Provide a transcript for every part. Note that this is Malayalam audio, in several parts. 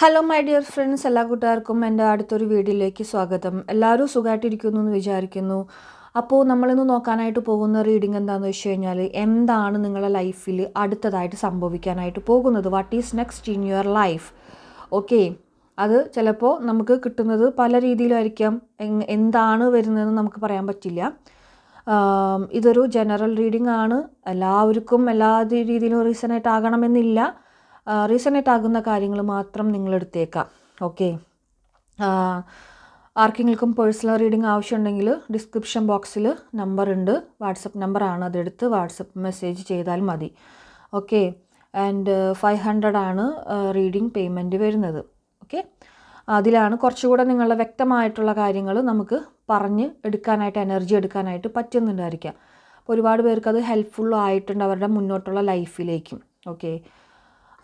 ഹലോ മൈ ഡിയർ ഫ്രണ്ട്സ് എല്ലാ കൂട്ടുകാർക്കും എന്റെ അടുത്തൊരു വീഡിയോയിലേക്ക് സ്വാഗതം. എല്ലാവരും സുഖമായിട്ടിരിക്കുന്നു എന്ന് വിചാരിക്കുന്നു. അപ്പോൾ നമ്മളിന്ന് നോക്കാനായിട്ട് പോകുന്ന റീഡിംഗ് എന്താണെന്ന് വെച്ച് കഴിഞ്ഞാൽ എന്താണ് നിങ്ങളുടെ ലൈഫിൽ അടുത്തതായിട്ട് സംഭവിക്കാനായിട്ട് പോകുന്നത്? What is next in your life okay അത് ചിലപ്പോൾ നമുക്ക് കിട്ടുന്നത് പല രീതിയിലായിരിക്കാം. എന്താണ് വരുന്നതെന്ന് നമുക്ക് പറയാൻ പറ്റില്ല. ഇതൊരു ജനറൽ റീഡിംഗ് ആണ്. എല്ലാവർക്കും എല്ലാ രീതിയിലും റീസണേറ്റ് ആകണമെന്നില്ല റീസണേറ്റ് ആകുന്ന കാര്യങ്ങൾ മാത്രം നിങ്ങൾ എടുത്തേക്കാം ഓക്കെ ആർക്കെങ്കിലും പേഴ്സണൽ റീഡിംഗ് ആവശ്യമുണ്ടെങ്കിൽ ഡിസ്ക്രിപ്ഷൻ ബോക്സിൽ നമ്പർ ഉണ്ട് വാട്സപ്പ് നമ്പറാണ്. അതെടുത്ത് വാട്സപ്പ് മെസ്സേജ് ചെയ്താൽ മതി. ഓക്കെ. ആൻഡ് ഫൈവ് ഹൺഡ്രഡ് ആണ് റീഡിംഗ് പേയ്മെന്റ് വരുന്നത്. ഓക്കെ. അതിലാണ് കുറച്ചുകൂടെ നിങ്ങളുടെ വ്യക്തമായിട്ടുള്ള കാര്യങ്ങൾ നമുക്ക് പറഞ്ഞ് എടുക്കാനായിട്ട് എനർജി എടുക്കാനായിട്ട് പറ്റുന്നുണ്ടായിരിക്കാം അപ്പോൾ ഒരുപാട് പേർക്ക് അത് ഹെൽപ്ഫുൾ ആയിട്ടുണ്ട് അവരുടെ മുന്നോട്ടുള്ള ലൈഫിലേക്കും. ഓക്കെ.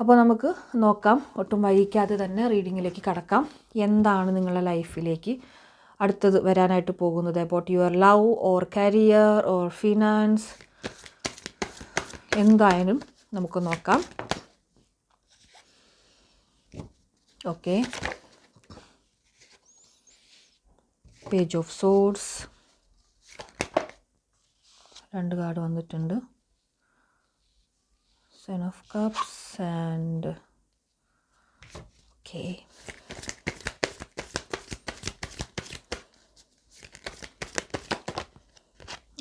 അപ്പോൾ നമുക്ക് നോക്കാം. ഒട്ടും വൈകിക്കാതെ തന്നെ റീഡിങ്ങിലേക്ക് കടക്കാം. എന്താണ് നിങ്ങളുടെ ലൈഫിലേക്ക് അടുത്തത് വരാനായിട്ട് പോകുന്നത്? About your love or career or finance എന്തായാലും നമുക്ക് നോക്കാം. ഓക്കെ പേജ് ഓഫ് സോഡ്സ് രണ്ട് കാർഡ് വന്നിട്ടുണ്ട്. സെൻ of Cups and okay.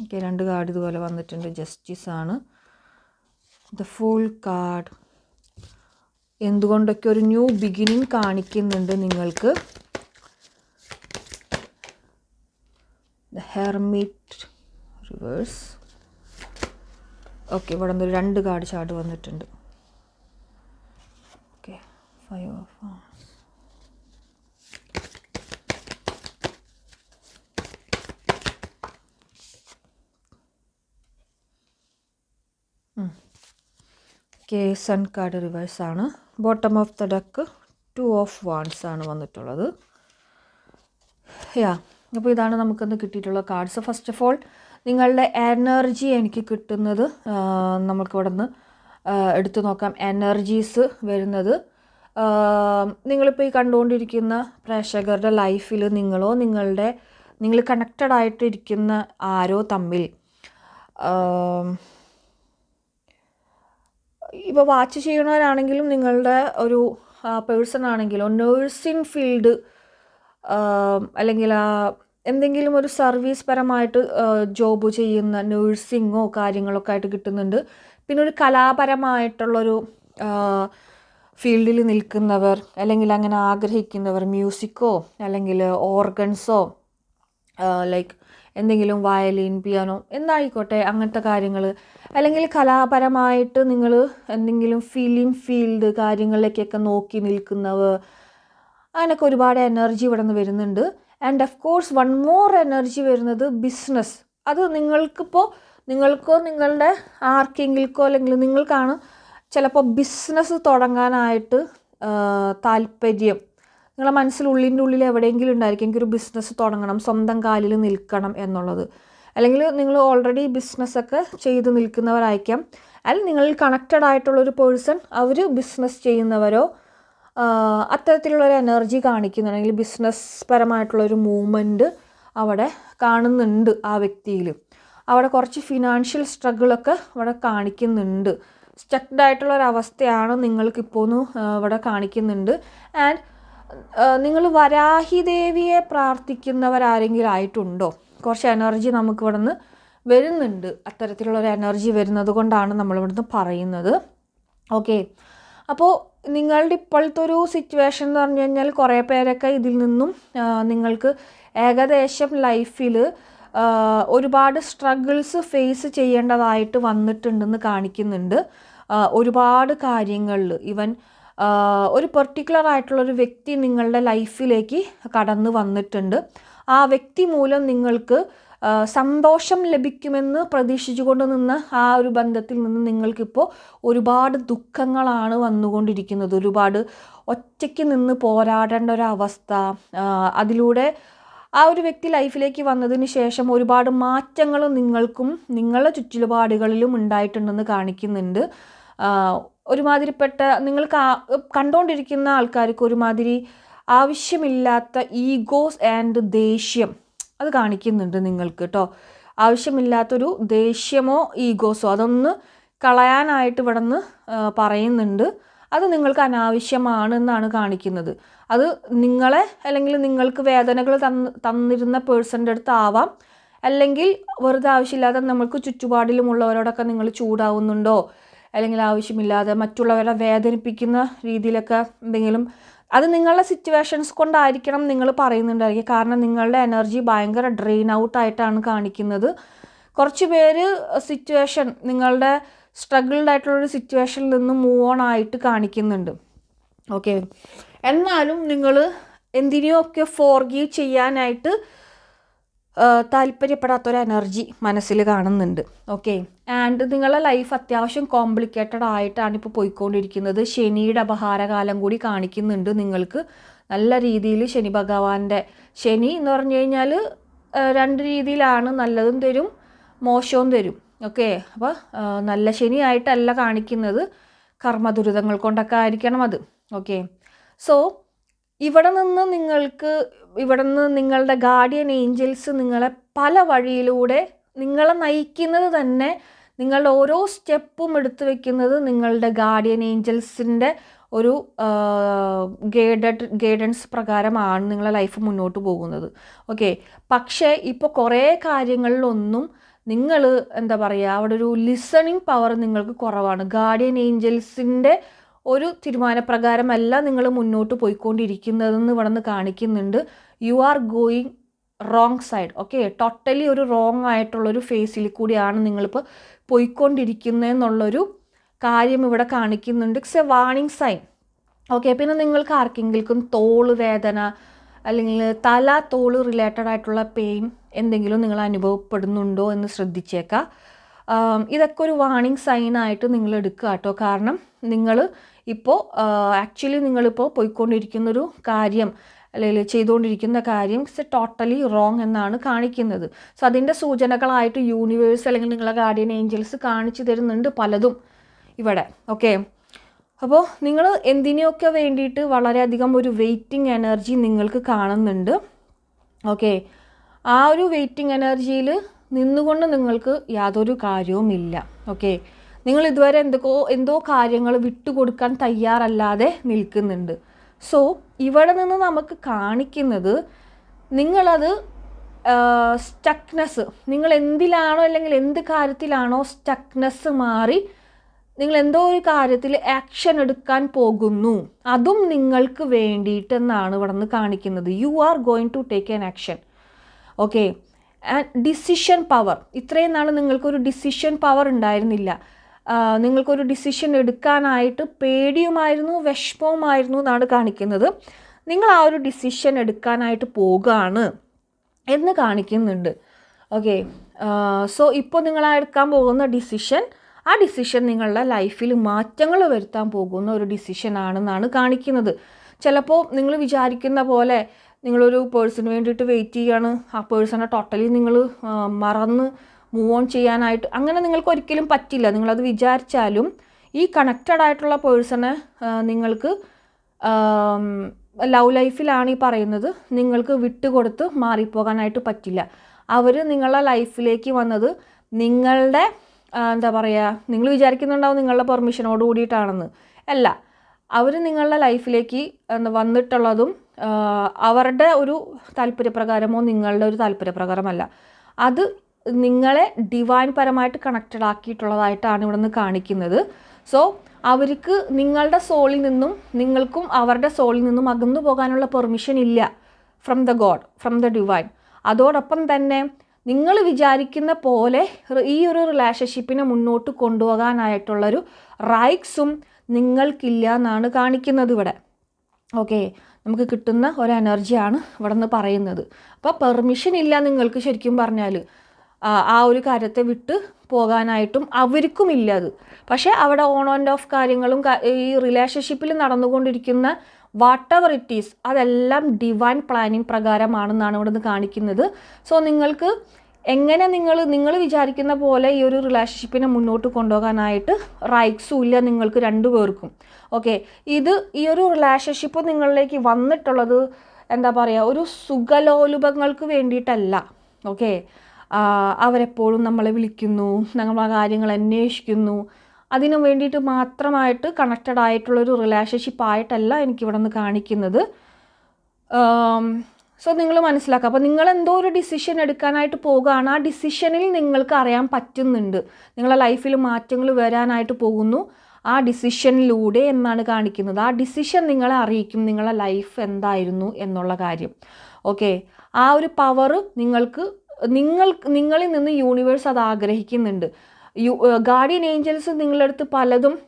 Okay രണ്ട് കാർഡ് ഇതുപോലെ വന്നിട്ടുണ്ട്. ജസ്റ്റിസ് ആണ്. ദ ഫുൾ കാർഡ് എന്തുകൊണ്ടൊക്കെ ഒരു ന്യൂ ബിഗിനിങ് കാണിക്കുന്നുണ്ട് നിങ്ങൾക്ക്? ദ ഹെർമിറ്റ് റിവേഴ്സ് ഓക്കെ ഇവിടെ നിന്ന് രണ്ട് കാർഡ് ചാട് വന്നിട്ടുണ്ട്. Okay five of okay sun card reverse ആണ്. Bottom of the deck two of wands ആണ് വന്നിട്ടുള്ളത്. യാ അപ്പോൾ ഇതാണ് നമുക്കിന്ന് കിട്ടിയിട്ടുള്ള കാർഡ്സ് ഫസ്റ്റ് ഓഫ് ഓൾ നിങ്ങളുടെ എനർജി എനിക്ക് കിട്ടുന്നത് നമുക്കിവിടെ നിന്ന് എടുത്തു നോക്കാം. എനർജീസ് വരുന്നത് നിങ്ങളിപ്പോൾ ഈ കണ്ടുകൊണ്ടിരിക്കുന്ന പ്രേക്ഷകരുടെ ലൈഫിൽ നിങ്ങളോ നിങ്ങളുടെ നിങ്ങൾ കണക്റ്റഡ് ആയിട്ടിരിക്കുന്ന ആരോ തമ്മിൽ ഇപ്പോൾ വാച്ച് ചെയ്യുന്നവരാണെങ്കിലും നിങ്ങളുടെ ഒരു പേഴ്സൺ ആണെങ്കിലോ നേഴ്സിംഗ് ഫീൽഡ് അല്ലെങ്കിൽ ആ എന്തെങ്കിലും ഒരു സർവീസ് പരമായിട്ട് ജോബ് ചെയ്യുന്ന നേഴ്സിങ്ങോ കാര്യങ്ങളൊക്കെ ആയിട്ട് കിട്ടുന്നുണ്ട്. പിന്നെ ഒരു കലാപരമായിട്ടുള്ളൊരു ഫീൽഡിൽ നിൽക്കുന്നവർ അല്ലെങ്കിൽ അങ്ങനെ ആഗ്രഹിക്കുന്നവർ മ്യൂസിക്കോ അല്ലെങ്കിൽ ഓർഗൻസോ ലൈക്ക് എന്തെങ്കിലും വയലിൻ പിയാനോ എന്തായിക്കോട്ടെ അങ്ങനത്തെ കാര്യങ്ങൾ അല്ലെങ്കിൽ കലാപരമായിട്ട് നിങ്ങൾ എന്തെങ്കിലും ഫിലിം ഫീൽഡ് കാര്യങ്ങളിലേക്കൊക്കെ നോക്കി നിൽക്കുന്നവർ അങ്ങനെയൊക്കെ ഒരുപാട് എനർജി ഇവിടെ നിന്ന് വരുന്നുണ്ട്. And of course one more energy വരുന്നത് ബിസിനസ് അത് നിങ്ങൾക്കിപ്പോൾ നിങ്ങൾക്കോ നിങ്ങളുടെ ആർക്കെങ്കിൽക്കോ അല്ലെങ്കിൽ നിങ്ങൾക്കാണ് ചിലപ്പോൾ ബിസിനസ് തുടങ്ങാനായിട്ട് താല്പര്യം. നിങ്ങളുടെ മനസ്സിൽ ഉള്ളിന്റെ ഉള്ളിൽ എവിടെയെങ്കിലും ഉണ്ടായിരിക്കും എനിക്കൊരു ബിസിനസ് തുടങ്ങണം സ്വന്തം കാലിൽ നിൽക്കണം എന്നുള്ളത്. അല്ലെങ്കിൽ നിങ്ങൾ ഓൾറെഡി ബിസിനസ്സൊക്കെ ചെയ്ത് നിൽക്കുന്നവരായിരിക്കാം. അല്ലെങ്കിൽ നിങ്ങളിൽ കണക്റ്റഡ് ആയിട്ടുള്ളൊരു പേഴ്സൺ അവർ ബിസിനസ് ചെയ്യുന്നവരോ അത്തരത്തിലുള്ളൊരു എനർജി കാണിക്കുന്നുണ്ടെങ്കിൽ ബിസിനസ് പരമായിട്ടുള്ളൊരു മൂവ്മെന്റ് അവിടെ കാണുന്നുണ്ട് ആ വ്യക്തിയിൽ. അവിടെ കുറച്ച് ഫിനാൻഷ്യൽ സ്ട്രഗിളൊക്കെ അവിടെ കാണിക്കുന്നുണ്ട്. സ്റ്റക്ഡ് ആയിട്ടുള്ള ഒരു അവസ്ഥയാണ് നിങ്ങൾക്കിപ്പോൾ ഒന്ന് ഇവിടെ കാണിക്കുന്നുണ്ട്. ആൻഡ് നിങ്ങൾ വരാഹി ദേവിയെ പ്രാർത്ഥിക്കുന്നവരാരെങ്കിലും ആയിട്ടുണ്ടോ? കുറച്ച് എനർജി നമുക്ക് ഇവിടെ നിന്ന് വരുന്നുണ്ട്. അത്തരത്തിലുള്ളൊരു എനർജി വരുന്നത് കൊണ്ടാണ് നമ്മളിവിടുന്ന് പറയുന്നത്. ഓക്കെ. അപ്പോൾ നിങ്ങളുടെ ഇപ്പോഴത്തെ ഒരു സിറ്റുവേഷൻ എന്ന് പറഞ്ഞു കഴിഞ്ഞാൽ കുറേ പേരൊക്കെ ഇതിൽ നിന്നും നിങ്ങൾക്ക് ഏകദേശം ലൈഫിൽ ഒരുപാട് സ്ട്രഗിൾസ് ഫേസ് ചെയ്യേണ്ടതായിട്ട് വന്നിട്ടുണ്ടെന്ന് കാണിക്കുന്നുണ്ട്. ഒരുപാട് കാര്യങ്ങളിൽ ഇവൻ ഒരു പെർട്ടിക്കുലർ ആയിട്ടുള്ളൊരു വ്യക്തി നിങ്ങളുടെ ലൈഫിലേക്ക് കടന്നു വന്നിട്ടുണ്ട്. ആ വ്യക്തി മൂലം നിങ്ങൾക്ക് സന്തോഷം ലഭിക്കുമെന്ന് പ്രതീക്ഷിച്ചുകൊണ്ട് നിന്ന ആ ഒരു ബന്ധത്തിൽ നിന്ന് നിങ്ങൾക്കിപ്പോൾ ഒരുപാട് ദുഃഖങ്ങളാണ് വന്നുകൊണ്ടിരിക്കുന്നത്. ഒരുപാട് ഒറ്റയ്ക്ക് നിന്ന് പോരാടേണ്ട ഒരു അവസ്ഥ അതിലൂടെ ആ ഒരു വ്യക്തി ലൈഫിലേക്ക് വന്നതിന് ശേഷം ഒരുപാട് മാറ്റങ്ങൾ നിങ്ങൾക്കും നിങ്ങളുടെ ചുറ്റുപാടുകളിലും ഉണ്ടായിട്ടുണ്ടെന്ന് കാണിക്കുന്നുണ്ട്. ഒരുമാതിരിപ്പെട്ട നിങ്ങൾക്ക് കണ്ടുകൊണ്ടിരിക്കുന്ന ആൾക്കാർക്ക് ഒരുമാതിരി ആവശ്യമില്ലാത്ത ഈഗോസ് ആൻഡ് ദേഷ്യം അത് കാണിക്കുന്നുണ്ട് നിങ്ങൾക്ക് കേട്ടോ ആവശ്യമില്ലാത്തൊരു ദേഷ്യമോ ഈഗോസോ അതൊന്ന് കളയാനായിട്ട് ഇവിടെ നിന്ന് പറയുന്നുണ്ട്. അത് നിങ്ങൾക്ക് അനാവശ്യമാണെന്നാണ് കാണിക്കുന്നത്. അത് നിങ്ങളെ അല്ലെങ്കിൽ നിങ്ങൾക്ക് വേദനകൾ തന്ന് തന്നിരുന്ന പേഴ്സന്റെ അടുത്താവാം. അല്ലെങ്കിൽ വെറുതെ ആവശ്യമില്ലാതെ നമ്മൾക്ക് ചുറ്റുപാടിലുമുള്ളവരോടൊക്കെ നിങ്ങൾ ചൂടാവുന്നുണ്ടോ? അല്ലെങ്കിൽ ആവശ്യമില്ലാതെ മറ്റുള്ളവരെ വേദനിപ്പിക്കുന്ന രീതിയിലൊക്കെ എന്തെങ്കിലും അത് നിങ്ങളുടെ സിറ്റുവേഷൻസ് കൊണ്ടായിരിക്കണം നിങ്ങൾ പറയുന്നുണ്ടായിരിക്കും കാരണം നിങ്ങളുടെ എനർജി ഭയങ്കര ഡ്രെയിൻ ഔട്ട് ആയിട്ടാണ് കാണിക്കുന്നത്. കുറച്ച് പേര് സിറ്റുവേഷൻ നിങ്ങളുടെ സ്ട്രഗിൾഡ് ആയിട്ടുള്ളൊരു സിറ്റുവേഷനിൽ നിന്ന് മൂവ് ഓൺ ആയിട്ട് കാണിക്കുന്നുണ്ട്. ഓക്കെ എന്നാലും നിങ്ങൾ എന്തിനെയൊക്കെ ഫോർഗീവ് ചെയ്യാനായിട്ട് താല്പര്യപ്പെടാത്തൊരു എനർജി മനസ്സിൽ കാണുന്നുണ്ട്. ഓക്കെ ആൻഡ് നിങ്ങളുടെ ലൈഫ് അത്യാവശ്യം കോംപ്ലിക്കേറ്റഡ് ആയിട്ടാണ് ഇപ്പോൾ പോയിക്കൊണ്ടിരിക്കുന്നത്. ശനിയുടെ അപഹാരകാലം കൂടി കാണിക്കുന്നുണ്ട് നിങ്ങൾക്ക്. നല്ല രീതിയിൽ ശനി ഭഗവാന്റെ ശനി എന്ന് പറഞ്ഞു കഴിഞ്ഞാൽ രണ്ട് രീതിയിലാണ് നല്ലതും തരും മോശവും തരും. ഓക്കെ അപ്പോൾ നല്ല ശനിയായിട്ടല്ല കാണിക്കുന്നത്. കർമ്മ ദുരിതങ്ങൾ കൊണ്ടൊക്കെ ആയിരിക്കണം അത്. ഓക്കെ സോ ഇവിടെ നിന്ന് നിങ്ങൾക്ക് ഇവിടെ നിന്ന് നിങ്ങളുടെ ഗാർഡിയൻ ഏഞ്ചൽസ് നിങ്ങളെ പല വഴിയിലൂടെ നിങ്ങളെ നയിക്കുന്നത് തന്നെ നിങ്ങളുടെ ഓരോ സ്റ്റെപ്പും എടുത്തു വെക്കുന്നത് നിങ്ങളുടെ ഗാർഡിയൻ ഏഞ്ചൽസിന്റെ ഒരു ഗൈഡഡ് ഗൈഡൻസ് പ്രകാരമാണ് നിങ്ങളുടെ ലൈഫ് മുന്നോട്ട് പോകുന്നത്. ഓക്കെ പക്ഷേ ഇപ്പോൾ കുറേ കാര്യങ്ങളിലൊന്നും നിങ്ങൾ എന്താ പറയുക അവിടെ ഒരു ലിസണിങ് പവർ നിങ്ങൾക്ക് കുറവാണ്. ഗാർഡിയൻ ഏഞ്ചൽസിന്റെ ഒരു തീരുമാനപ്രകാരമല്ല നിങ്ങൾ മുന്നോട്ട് പോയിക്കൊണ്ടിരിക്കുന്നതെന്ന് ഇവിടെ നിന്ന് കാണിക്കുന്നുണ്ട്. You are going wrong side okay totally ഒരു റോങ് ആയിട്ടുള്ളൊരു ഫേസിൽ കൂടിയാണ് നിങ്ങളിപ്പോൾ പോയിക്കൊണ്ടിരിക്കുന്നതെന്നുള്ളൊരു കാര്യം ഇവിടെ കാണിക്കുന്നുണ്ട്. It's a warning sign okay പിന്നെ നിങ്ങൾക്ക് ആർക്കെങ്കിലും തോൾ വേദന അല്ലെങ്കിൽ തല തോൾ റിലേറ്റഡ് ആയിട്ടുള്ള പെയിൻ എന്തെങ്കിലും നിങ്ങൾ അനുഭവപ്പെടുന്നുണ്ടോ എന്ന് ശ്രദ്ധിച്ചേക്കാം. ഇതൊക്കെ ഒരു വാണിംഗ് സൈനായിട്ട് നിങ്ങൾ എടുക്കുക കേട്ടോ. കാരണം നിങ്ങൾ ഇപ്പോൾ ആക്ച്വലി നിങ്ങളിപ്പോൾ പോയിക്കൊണ്ടിരിക്കുന്നൊരു കാര്യം അല്ലെങ്കിൽ ചെയ്തുകൊണ്ടിരിക്കുന്ന കാര്യം ഇറ്റ്സ് ടോട്ടലി റോങ് എന്നാണ് കാണിക്കുന്നത്. സോ അതിന്റെ സൂചനകളായിട്ട് യൂണിവേഴ്സ് അല്ലെങ്കിൽ നിങ്ങളെ ഗാർഡിയൻ ഏഞ്ചൽസ് കാണിച്ചു തരുന്നുണ്ട് പലതും ഇവിടെ. ഓക്കെ അപ്പോൾ നിങ്ങൾ എന്തിനെയൊക്കെ വേണ്ടിയിട്ട് വളരെയധികം ഒരു വെയിറ്റിംഗ് എനർജി നിങ്ങൾക്ക് കാണുന്നുണ്ട്? ഓക്കെ ആ ഒരു വെയിറ്റിംഗ് എനർജിയിൽ നിന്നുകൊണ്ട് നിങ്ങൾക്ക് യാതൊരു കാര്യവുമില്ല. ഓക്കെ നിങ്ങൾ ഇതുവരെ എന്തൊക്കെയോ എന്തോ കാര്യങ്ങൾ വിട്ടുകൊടുക്കാൻ തയ്യാറല്ലാതെ നിൽക്കുന്നുണ്ട്. സോ ഇവിടെ നിന്ന് നമുക്ക് കാണിക്കുന്നത് നിങ്ങളത് സ്റ്റക്നെസ് നിങ്ങൾ എന്തിലാണോ അല്ലെങ്കിൽ എന്ത് കാര്യത്തിലാണോ സ്റ്റക്നെസ് മാറി നിങ്ങൾ എന്തോ ഒരു കാര്യത്തിൽ ആക്ഷൻ എടുക്കാൻ പോകുന്നു. അതും നിങ്ങൾക്ക് വേണ്ടിയിട്ടെന്നാണ് ഇവിടെ നിന്ന് കാണിക്കുന്നത്. You are going to take an action okay decision power ഇത്രയും നാൾ നിങ്ങൾക്കൊരു ഡിസിഷൻ പവർ ഉണ്ടായിരുന്നില്ല. നിങ്ങൾക്കൊരു ഡിസിഷൻ എടുക്കാനായിട്ട് പേടിയുമായിരുന്നു വിഷമവുമായിരുന്നു എന്നാണ് കാണിക്കുന്നത്. നിങ്ങൾ ആ ഒരു ഡിസിഷൻ എടുക്കാനായിട്ട് പോകുകയാണ് എന്ന് കാണിക്കുന്നുണ്ട്. ഓക്കെ സോ ഇപ്പോൾ നിങ്ങൾ എടുക്കാൻ പോകുന്ന ഡിസിഷൻ ആ ഡിസിഷൻ നിങ്ങളുടെ ലൈഫിൽ മാറ്റങ്ങൾ വരുത്താൻ പോകുന്ന ഒരു ഡിസിഷൻ ആണെന്നാണ് കാണിക്കുന്നത്. ചിലപ്പോൾ നിങ്ങൾ വിചാരിക്കുന്ന പോലെ നിങ്ങളൊരു പേഴ്സണിന് വേണ്ടിയിട്ട് വെയിറ്റ് ചെയ്യാണ്. ആ പേഴ്സണെ ടോട്ടലി നിങ്ങൾ മറന്ന് മൂവ് ഓൺ ചെയ്യാനായിട്ട് അങ്ങനെ നിങ്ങൾക്ക് ഒരിക്കലും പറ്റില്ല. നിങ്ങളത് വിചാരിച്ചാലും ഈ കണക്റ്റഡ് ആയിട്ടുള്ള പേഴ്സണെ നിങ്ങൾക്ക് ലവ് ലൈഫിലാണ് ഈ പറയുന്നത്. നിങ്ങൾക്ക് വിട്ടുകൊടുത്ത് മാറിപ്പോകാനായിട്ട് പറ്റില്ല. അവർ നിങ്ങളുടെ ലൈഫിലേക്ക് വന്നത് നിങ്ങളുടെ എന്താ പറയുക നിങ്ങൾ വിചാരിക്കുന്നുണ്ടാവും നിങ്ങളുടെ പെർമിഷനോട് കൂടിയിട്ടാണെന്ന്. അല്ല അവർ നിങ്ങളുടെ ലൈഫിലേക്ക് വന്നിട്ടുള്ളതും അവരുടെ ഒരു താല്പര്യപ്രകാരമോ നിങ്ങളുടെ ഒരു താല്പര്യപ്രകാരമല്ല. അത് നിങ്ങളെ ഡിവൈൻ പരമായിട്ട് കണക്റ്റഡ് ആക്കിയിട്ടുള്ളതായിട്ടാണ് ഇവിടെ നിന്ന് കാണിക്കുന്നത്. സോ അവർക്ക് നിങ്ങളുടെ സോളിൽ നിന്നും നിങ്ങൾക്കും അവരുടെ സോളിൽ നിന്നും അകന്നു പോകാനുള്ള പെർമിഷൻ ഇല്ല from the god from the divine അതോടൊപ്പം തന്നെ നിങ്ങൾ വിചാരിക്കുന്ന പോലെ ഈ ഒരു റിലേഷൻഷിപ്പിനെ മുന്നോട്ട് കൊണ്ടുപോകാനായിട്ടുള്ളൊരു റൈറ്റ്സും നിങ്ങൾക്കില്ല എന്നാണ് കാണിക്കുന്നത് ഇവിടെ. ഓക്കെ നമുക്ക് കിട്ടുന്ന ഒരു എനർജിയാണ് ഇവിടെ നിന്ന് പറയുന്നത്. അപ്പോൾ പെർമിഷൻ ഇല്ല നിങ്ങൾക്ക് ശരിക്കും പറഞ്ഞാൽ ആ ഒരു കാര്യത്തെ വിട്ട് പോകാനായിട്ടും അവർക്കും ഇല്ല അത്. പക്ഷേ അവിടെ ഓൺ ആൻഡ് ഓഫ് കാര്യങ്ങളും ഈ റിലേഷൻഷിപ്പിൽ നടന്നുകൊണ്ടിരിക്കുന്ന വാട്ട് എവർ ഇറ്റ് ഈസ് അതെല്ലാം ഡിവൈൻ പ്ലാനിങ് പ്രകാരമാണെന്നാണ് ഇവിടെ നിന്ന് കാണിക്കുന്നത്. സോ നിങ്ങൾക്ക് എങ്ങനെ നിങ്ങൾ നിങ്ങൾ വിചാരിക്കുന്ന പോലെ ഈ ഒരു റിലേഷൻഷിപ്പിനെ മുന്നോട്ട് കൊണ്ടുപോകാനായിട്ട് റൈറ്റ്സും ഇല്ല നിങ്ങൾക്ക് രണ്ടു പേർക്കും. ഓക്കെ ഇത് ഈ ഒരു റിലേഷൻഷിപ്പ് നിങ്ങളിലേക്ക് വന്നിട്ടുള്ളത് എന്താ പറയുക ഒരു സുഖലോലുപങ്ങൾക്ക് വേണ്ടിയിട്ടല്ല. ഓക്കെ അവരെപ്പോഴും നമ്മളെ വിളിക്കുന്നു നമ്മളെ കാര്യങ്ങൾ അന്വേഷിക്കുന്നു. അതിനു വേണ്ടിയിട്ട് മാത്രമായിട്ട് കണക്റ്റഡ് ആയിട്ടുള്ളൊരു റിലേഷൻഷിപ്പ് ആയിട്ടല്ല എനിക്കിവിടെ നിന്ന് കാണിക്കുന്നത്. സോ നിങ്ങൾ മനസ്സിലാക്കുക. അപ്പോൾ നിങ്ങൾ എന്തോ ഒരു ഡിസിഷൻ എടുക്കാനായിട്ട് പോകുകയാണ് ആ ഡിസിഷനിൽ നിങ്ങൾക്ക് അറിയാൻ പറ്റുന്നുണ്ട്. നിങ്ങളെ ലൈഫിൽ മാറ്റങ്ങൾ വരാനായിട്ട് പോകുന്നു. ആ ഡിസിഷനിലൂടെ എന്നാണ് കാണിക്കുന്നത്. ആ ഡിസിഷൻ നിങ്ങളെ അറിയിക്കും നിങ്ങളെ ലൈഫ് എന്തായിരുന്നു എന്നുള്ള കാര്യം. ഓക്കെ ആ ഒരു പവർ നിങ്ങൾക്ക് നിങ്ങൾ നിങ്ങളിൽ നിന്ന് യൂണിവേഴ്സ് അത് ആഗ്രഹിക്കുന്നുണ്ട്. യു ഗാർഡിയൻ ഏഞ്ചൽസ് നിങ്ങളുടെ അടുത്ത് പലതും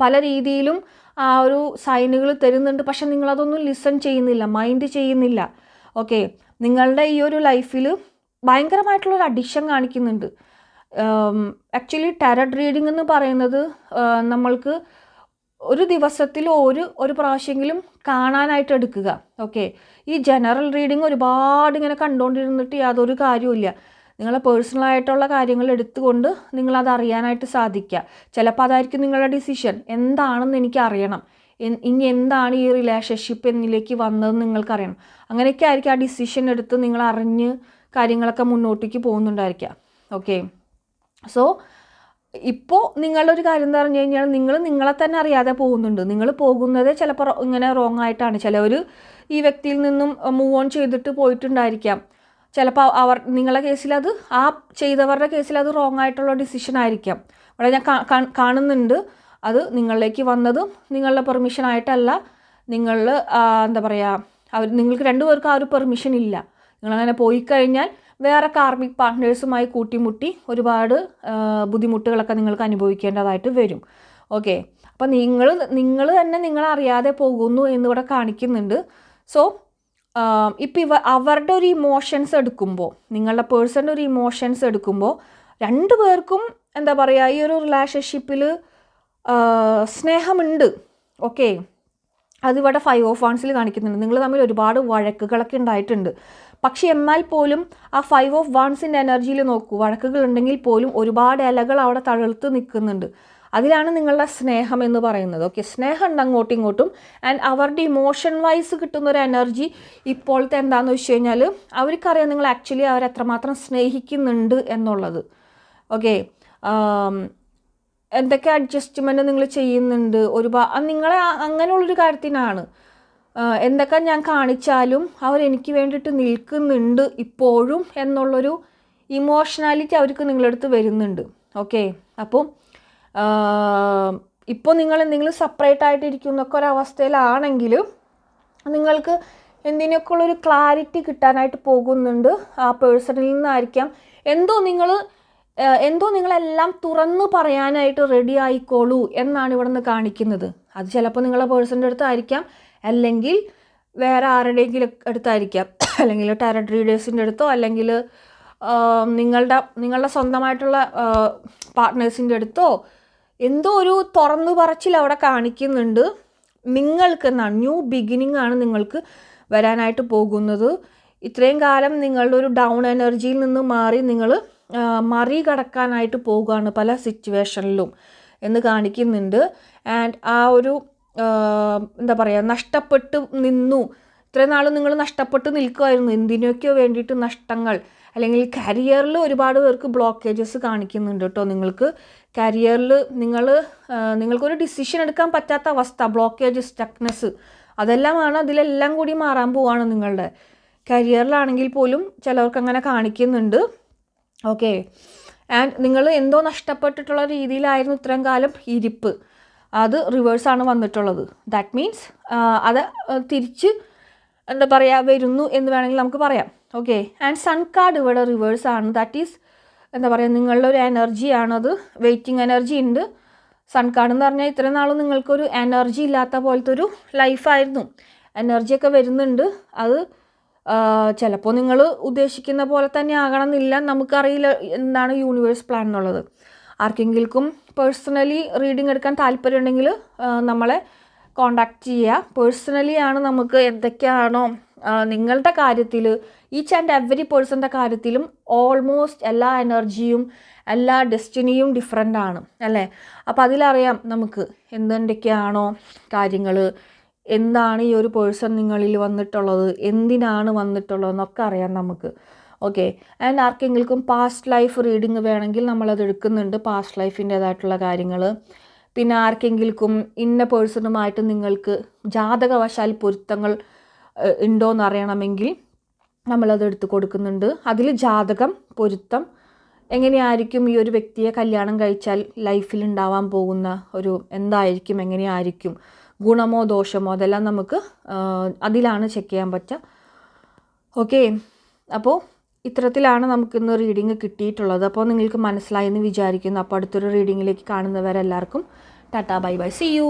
പല രീതിയിലും ആ ഒരു സൈനുകൾ തരുന്നുണ്ട്. പക്ഷെ നിങ്ങളതൊന്നും ലിസൺ ചെയ്യുന്നില്ല മൈൻഡ് ചെയ്യുന്നില്ല. ഓക്കെ നിങ്ങളുടെ ഈ ഒരു ലൈഫിൽ ഭയങ്കരമായിട്ടുള്ളൊരു അഡിക്ഷൻ കാണിക്കുന്നുണ്ട്. ആക്ച്വലി ടാരറ്റ് റീഡിംഗ് എന്ന് പറയുന്നത് നമ്മൾക്ക് ഒരു ദിവസത്തിൽ ഒരു ഒരു പ്രാവശ്യമെങ്കിലും കാണാനായിട്ട് എടുക്കുക. ഓക്കെ ഈ ജനറൽ റീഡിങ് ഒരുപാട് ഇങ്ങനെ കണ്ടുകൊണ്ടിരുന്നിട്ട് യാതൊരു കാര്യമില്ല നിങ്ങളെ പേഴ്സണലായിട്ടുള്ള കാര്യങ്ങൾ എടുത്തുകൊണ്ട് നിങ്ങളത് അറിയാനായിട്ട് സാധിക്കുക. ചിലപ്പോൾ അതായിരിക്കും നിങ്ങളുടെ ഡിസിഷൻ എന്താണെന്ന് എനിക്ക് അറിയണം. ഇനി എന്താണ് ഈ റിലേഷൻഷിപ്പ് എന്നിലേക്ക് വന്നതെന്ന് നിങ്ങൾക്കറിയണം അങ്ങനെയൊക്കെ ആയിരിക്കും ആ ഡിസിഷൻ എടുത്ത് നിങ്ങൾ അറിഞ്ഞ് കാര്യങ്ങളൊക്കെ മുന്നോട്ടേക്ക് പോകുന്നുണ്ടായിരിക്കുക. ഓക്കെ സോ ഇപ്പോൾ നിങ്ങളുടെ ഒരു കാര്യം എന്ന് പറഞ്ഞു കഴിഞ്ഞാൽ നിങ്ങൾ നിങ്ങളെ തന്നെ അറിയാതെ പോകുന്നുണ്ട്. നിങ്ങൾ പോകുന്നത് ചിലപ്പോൾ ഇങ്ങനെ റോങ് ആയിട്ടാണ്. ചിലവർ ഈ വ്യക്തിയിൽ നിന്നും മൂവ് ഓൺ ചെയ്തിട്ട് പോയിട്ടുണ്ടായിരിക്കാം. ചിലപ്പോൾ അവർ നിങ്ങളുടെ കേസിൽ അത് ആ ചെയ്തവരുടെ കേസിൽ അത് റോങ് ആയിട്ടുള്ള ഡിസിഷൻ ആയിരിക്കാം. അവിടെ ഞാൻ കാണുന്നുണ്ട്. അത് നിങ്ങളിലേക്ക് വന്നതും നിങ്ങളുടെ പെർമിഷൻ ആയിട്ടല്ല. നിങ്ങൾ എന്താ പറയുക അവർ നിങ്ങൾക്ക് രണ്ടുപേർക്കും ആ ഒരു പെർമിഷൻ ഇല്ല. നിങ്ങളങ്ങനെ പോയി കഴിഞ്ഞാൽ വേറെ കാർമിക് പാർട്ട്നേഴ്സുമായി കൂട്ടിമുട്ടി ഒരുപാട് ബുദ്ധിമുട്ടുകളൊക്കെ നിങ്ങൾക്ക് അനുഭവിക്കേണ്ടതായിട്ട് വരും. ഓക്കെ അപ്പം നിങ്ങൾ നിങ്ങൾ തന്നെ നിങ്ങളറിയാതെ പോകുന്നു എന്നിവിടെ കാണിക്കുന്നുണ്ട്. സോ ഇപ്പം ഇവ അവരുടെ ഒരു ഇമോഷൻസ് എടുക്കുമ്പോൾ നിങ്ങളുടെ പേഴ്സന്റെ ഒരു ഇമോഷൻസ് എടുക്കുമ്പോൾ രണ്ടു പേർക്കും എന്താ പറയുക ഈ ഒരു റിലേഷൻഷിപ്പിൽ സ്നേഹമുണ്ട്. ഓക്കെ അതിവിടെ ഫൈവ് ഓഫ് വൺസിൽ കാണിക്കുന്നുണ്ട്. നിങ്ങൾ തമ്മിൽ ഒരുപാട് വഴക്കുകളൊക്കെ ഉണ്ടായിട്ടുണ്ട്. പക്ഷേ എന്നാൽ പോലും ആ ഫൈവ് ഓഫ് വൺസിന്റെ എനർജിയിൽ നോക്കൂ. വഴക്കുകൾ ഉണ്ടെങ്കിൽ പോലും ഒരുപാട് ഇലകൾ അവിടെ തഴർത്ത് നിൽക്കുന്നുണ്ട്. അതിലാണ് നിങ്ങളുടെ സ്നേഹം എന്ന് പറയുന്നത്. ഓക്കെ സ്നേഹം ഉണ്ട് അങ്ങോട്ടും ഇങ്ങോട്ടും. ആൻഡ് അവരുടെ ഇമോഷൻ വൈസ് കിട്ടുന്ന ഒരു എനർജി ഇപ്പോഴത്തെ എന്താണെന്ന് വെച്ച് കഴിഞ്ഞാൽ അവർക്കറിയാം നിങ്ങൾ ആക്ച്വലി അവരെത്രമാത്രം സ്നേഹിക്കുന്നുണ്ട് എന്നുള്ളത്. ഓക്കെ എന്തൊക്കെ അഡ്ജസ്റ്റ്മെന്റ് നിങ്ങൾ ചെയ്യുന്നുണ്ട്? ഒരുപാട് നിങ്ങളെ അങ്ങനെയുള്ളൊരു കാര്യത്തിനാണ്. എന്തൊക്കെ ഞാൻ കാണിച്ചാലും അവർ എനിക്ക് വേണ്ടിയിട്ട് നിൽക്കുന്നുണ്ട് ഇപ്പോഴും എന്നുള്ളൊരു ഇമോഷണാലിറ്റി അവർക്ക് നിങ്ങളടുത്ത് വരുന്നുണ്ട്. ഓക്കെ അപ്പം ഇപ്പോൾ നിങ്ങൾ എന്തെങ്കിലും സെപ്പറേറ്റ് ആയിട്ടിരിക്കുന്നൊക്കെ ഒരവസ്ഥയിലാണെങ്കിൽ നിങ്ങൾക്ക് എന്തിനൊക്കെ ഉള്ളൊരു ക്ലാരിറ്റി കിട്ടാനായിട്ട് പോകുന്നുണ്ട് ആ പേഴ്സണിൽ നിന്നായിരിക്കാം. എന്തോ നിങ്ങൾ എന്തോ നിങ്ങളെല്ലാം തുറന്നു പറയാനായിട്ട് റെഡി ആയിക്കോളൂ എന്നാണ് ഇവിടെ നിന്ന് കാണിക്കുന്നത്. അത് ചിലപ്പോൾ നിങ്ങളെ പേഴ്സണിന്റെ അടുത്തായിരിക്കാം അല്ലെങ്കിൽ വേറെ ആരുടെയെങ്കിലും അടുത്തായിരിക്കാം. അല്ലെങ്കിൽ ടാരറ്റ് റീഡേഴ്സിന്റെ അടുത്തോ അല്ലെങ്കിൽ നിങ്ങളുടെ നിങ്ങളുടെ സ്വന്തമായിട്ടുള്ള പാർട്ട്നേഴ്സിന്റെ അടുത്തോ എന്തോ ഒരു തുറന്നു പറച്ചിൽ അവിടെ കാണിക്കുന്നുണ്ട്. നിങ്ങൾക്ക് എന്നാണ് ന്യൂ ബിഗിനിങ് ആണ് നിങ്ങൾക്ക് വരാനായിട്ട് പോകുന്നത്. ഇത്രയും കാലം നിങ്ങളുടെ ഒരു ഡൗൺ എനർജിയിൽ നിന്ന് മാറി നിങ്ങൾ മറികടക്കാനായിട്ട് പോകുകയാണ് പല സിറ്റുവേഷനിലും എന്ന് കാണിക്കുന്നുണ്ട്. ആൻഡ് ആ ഒരു എന്താ പറയുക നഷ്ടപ്പെട്ട് നിന്നു. ഇത്രയും നാൾ നിങ്ങൾ നഷ്ടപ്പെട്ട് നിൽക്കുമായിരുന്നു എന്തിനൊക്കെയോ വേണ്ടിയിട്ട് നഷ്ടങ്ങൾ. അല്ലെങ്കിൽ കരിയറിൽ ഒരുപാട് പേർക്ക് ബ്ലോക്കേജസ് കാണിക്കുന്നുണ്ട് കേട്ടോ നിങ്ങൾക്ക്. കരിയറിൽ നിങ്ങൾ നിങ്ങൾക്കൊരു ഡിസിഷൻ എടുക്കാൻ പറ്റാത്ത അവസ്ഥ. ബ്ലോക്കേജ് സ്റ്റക്നെസ് അതെല്ലാമാണ് അതിലെല്ലാം കൂടി മാറാൻ പോവാണ് നിങ്ങളുടെ. കരിയറിലാണെങ്കിൽ പോലും ചിലർക്ക് അങ്ങനെ കാണിക്കുന്നുണ്ട്. ഓക്കെ ആൻഡ് നിങ്ങൾ എന്തോ നഷ്ടപ്പെട്ടിട്ടുള്ള രീതിയിലായിരുന്നു ഇത്രയും കാലം ഇരിപ്പ്. അത് റിവേഴ്സാണ് വന്നിട്ടുള്ളത്. ദാറ്റ് മീൻസ് അത് തിരിച്ച് എന്താ പറയുക വരുന്നു എന്ന് വേണമെങ്കിൽ നമുക്ക് പറയാം. ഓക്കെ ആൻഡ് സൺ കാർഡ് ഇവിടെ റിവേഴ്സ് ആണ്. ദാറ്റ് ഈസ് എന്താ പറയുക നിങ്ങളുടെ ഒരു എനർജിയാണത് വെയിറ്റിംഗ് എനർജി ഉണ്ട്. സൺ കാർഡ് എന്ന് പറഞ്ഞാൽ ഇത്രയും നാളും നിങ്ങൾക്കൊരു എനർജി ഇല്ലാത്ത പോലത്തെ ഒരു ലൈഫായിരുന്നു എനർജിയൊക്കെ വരുന്നുണ്ട്. അത് ചിലപ്പോൾ നിങ്ങൾ ഉദ്ദേശിക്കുന്ന പോലെ തന്നെ ആകണം എന്നില്ല നമുക്കറിയില്ല എന്താണ് യൂണിവേഴ്സ് പ്ലാൻ എന്നുള്ളത്. ആർക്കെങ്കിലും പേഴ്സണലി റീഡിംഗ് എടുക്കാൻ താല്പര്യമുണ്ടെങ്കിൽ നമ്മളെ കോണ്ടാക്ട് ചെയ്യുക പേഴ്സണലി ആണ് നമുക്ക് എന്തൊക്കെയാണോ നിങ്ങളുടെ കാര്യത്തിൽ ഈച്ച് ആൻഡ് എവറി പേഴ്സന്റെ കാര്യത്തിലും ഓൾമോസ്റ്റ് എല്ലാ എനർജിയും എല്ലാ ഡെസ്റ്റിനിയും ഡിഫറെന്റ് ആണ് അല്ലേ? അപ്പോൾ അതിലറിയാം നമുക്ക് എന്തെന്തൊക്കെയാണോ കാര്യങ്ങൾ എന്താണ് ഈ ഒരു പേഴ്സൺ നിങ്ങളിൽ വന്നിട്ടുള്ളത്? എന്തിനാണ് വന്നിട്ടുള്ളതെന്നൊക്കെ അറിയാം നമുക്ക്. ഓക്കെ ആൻഡ് ആർക്കെങ്കിലും പാസ്റ്റ് ലൈഫ് റീഡിങ് വേണമെങ്കിൽ നമ്മളത് എടുക്കുന്നുണ്ട്. പാസ്റ്റ് ലൈഫിന്റേതായിട്ടുള്ള കാര്യങ്ങൾ. പിന്നെ ആർക്കെങ്കിലും ഇന്ന പേഴ്സണുമായിട്ട് നിങ്ങൾക്ക് ജാതകവശാൽ പൊരുത്തങ്ങൾ ഉണ്ടോയെന്ന് അറിയണമെങ്കിൽ നമ്മളത് എടുത്ത് കൊടുക്കുന്നുണ്ട്. അതിൽ ജാതകം പൊരുത്തം എങ്ങനെയായിരിക്കും ഈ ഒരു വ്യക്തിയെ കല്യാണം കഴിച്ചാൽ ലൈഫിൽ ഉണ്ടാവാൻ പോകുന്ന ഒരു എന്തായിരിക്കും എങ്ങനെയായിരിക്കും? ഗുണമോ ദോഷമോ അതെല്ലാം നമുക്ക് അതിലാണ് ചെക്ക് ചെയ്യാൻ പറ്റുക. ഓക്കെ അപ്പോൾ ഇത്തരത്തിലാണ് നമുക്കിന്ന് റീഡിങ് കിട്ടിയിട്ടുള്ളത്. അപ്പോൾ നിങ്ങൾക്ക് മനസ്സിലായെന്ന് വിചാരിക്കുന്നു. അപ്പോൾ അടുത്തൊരു റീഡിങ്ങിലേക്ക് കാണുന്നവരെല്ലാവർക്കും tata bye bye. See you